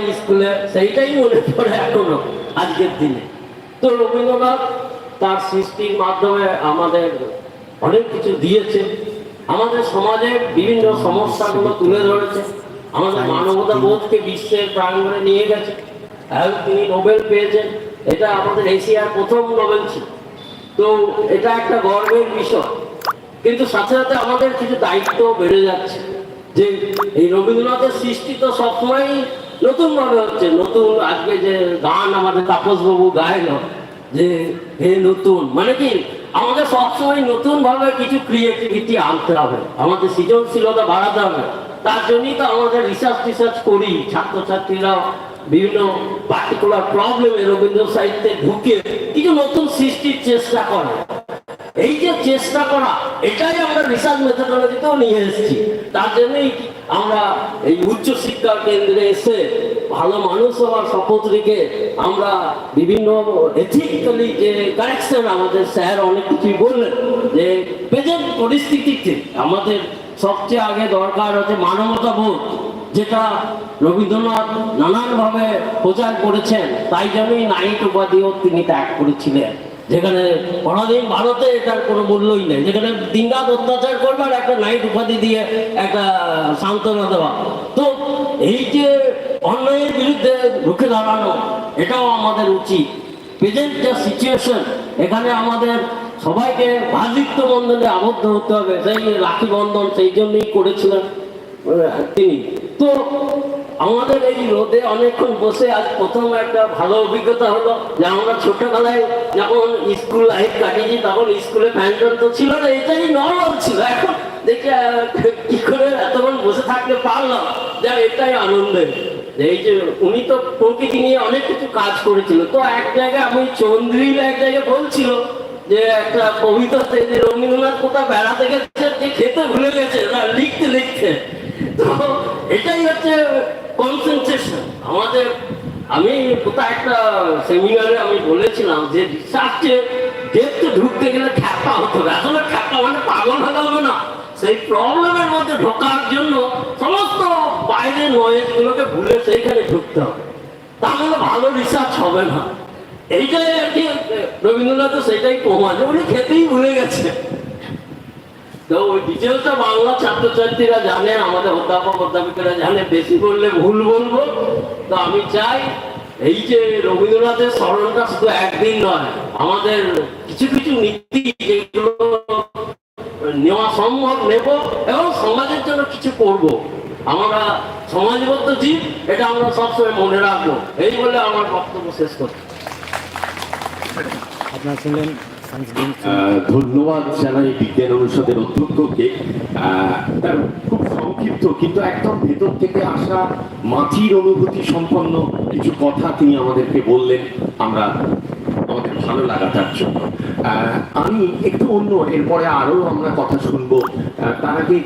স্কুলে সেইটাই মনে পড়ে এখনও আজকের দিনে। তো রবীন্দ্রনাথ তার সৃষ্টির মাধ্যমে আমাদের অনেক কিছু দিয়েছে। আমাদের সমাজে বিভিন্ন সমস্যাগুলো তুলে ধরেছে। আমাদের মানবতা বোধকে বিশ্বের প্রাঙ্গণে নিয়ে গেছে। এবং তিনি নোবেল পেয়েছেন। এটা আমাদের এশিয়ার প্রথম নোবেল ছিল। তো এটা একটা গর্বের বিষয়। কিন্তু সাথে সাথে আমাদের কিছু দায়িত্ব বেড়ে যাচ্ছে। যে এই রবীন্দ্রনাথের সৃষ্টি তো সবসময়ই নতুন ভাবে হচ্ছে, নতুন আজকে যে গান আমাদের তাপস বাবু গাইল, যে হে নতুন মানে কি আমাদের সবসময় নতুন ভাবে কিছু ক্রিয়েটিভিটি আনতে হবে, আমাদের সৃজনশীলতা বাড়াতে হবে। তার জন্যই তো আমাদের রিসার্চ টিসার্চ করি, ছাত্রছাত্রীরা বিভিন্ন পার্টিকুলার প্রবলেমে রবীন্দ্র সাহিত্যে ঢুকে কিছু নতুন সৃষ্টির চেষ্টা করে। এই যে চেষ্টা করা, এটাই আমরা রিসার্চ মেথোডলজিতেও নিয়ে এসেছি। তার জন্যই আমরা এই উচ্চ শিক্ষা কেন্দ্রে এসে ভালো মানুষ হওয়ার শপথ রেখে আমরা বিভিন্ন এথিক্যালি যে কারেকশন আমাদের স্যার অনেক কিছুই বললেন, যে প্রেজেন্ট পরিস্থিতিতে আমাদের সবচেয়ে আগে দরকার হচ্ছে মানবতা বোধ, যেটা রবীন্দ্রনাথ নানানভাবে প্রচার করেছেন, তাই জন্যই নাইট উপাধিও তিনি ত্যাগ করেছিলেন। যেখানে পরাধীন ভারতে এটার কোনো মূল্যই নেই। যেখানে দিনরাত অত্যাচার করবে আর একটা নাইট উপাধি দিয়ে একটা সান্ত্বনা দেওয়া। তো এই যে অন্যায়ের বিরুদ্ধে রুখে দাঁড়ানো, এটাও আমাদের উচিত। প্রেজেন্ট যে সিচুয়েশন এখানে আমাদের সবাইকে ভাতৃত্ব বন্ধনে আবদ্ধ হতে হবে। সেই রাখি বন্ধন, সেই জন্যই করেছিলেন তিনি। তো আমাদের এই রোদে অনেকক্ষণ বসে আজ প্রথম একটা ভালো অভিজ্ঞতা হলো যে আমরা ছোটবেলায় যখন স্কুল লাইফ কাটিয়েছি, তখন স্কুলে ফ্যান্টন তো ছিল না, এটাই নর্মাল ছিল। এখন দেখে কি করে এতক্ষণ বসে থাকতে পারলাম? যা এটাই আনন্দের। এই যে উনি তো প্রকৃতি নিয়ে অনেক কিছু কাজ করেছিল। তো এক জায়গায় আমি চন্দ্রিল এক জায়গায় বলছিল যে একটা কবিতাতে যে রবীন্দ্রনাথ কোথাও বেড়াতে গেছে, যে খেতে ভুলে গেছে, না, লিখতে লিখতে। তো এটাই হচ্ছে কনসেন্ট্রেশন আমাদের, আমি কোথাও একটা সেমিনারে আমি বলেছিলাম যে রিসার্চে দেখতে ঢুকতে গেলে খ্যাপা হতে হবে। আসলে খ্যাপা মানে পাগল হলে হবে না। সেই প্রবলেমের মধ্যে ঢোকার জন্য সমস্ত বাইরের নয়েজগুলোকে ভুলে সেইখানে ঢুকতে হবে। তাহলে ভালো রিসার্চ হবে না। এইটাই আর কি, রবীন্দ্রনাথ সেটাই প্রমাণ। উনি খেতেই ভুলে গেছে। তো ওই ডিটেলসটা বাংলা ছাত্রছাত্রীরা জানে, আমাদের অধ্যাপক, অধ্যাপিকারা জানে, বেশি বললে ভুল বলব। তো আমি চাই এই যে রবীন্দ্রনাথের স্মরণটা শুধু একদিন নয়, আমাদের কিছু কিছু নীতি যেগুলো নেওয়া সম্ভব নেব এবং সমাজের জন্য কিছু করব। আমরা সমাজবদ্ধ জীব, এটা আমরা সবসময় মনে রাখব। এই বলে আমার বক্তব্য শেষ করছি। আপনারা শুনলেন ধন্যবাদ জানাই বিজ্ঞান অনুষদের অধ্যক্ষকে। তার খুব সংক্ষিপ্ত কিন্তু একদম ভেতর থেকে আসা মাটির অনুভূতি সম্পন্ন কিছু কথা তিনি আমাদেরকে বললেন আমরা আমাদের ভালো লাগাটার জন্য। আমি একটু অন্য, এরপরে আরও আমরা কথা শুনব। তার আগে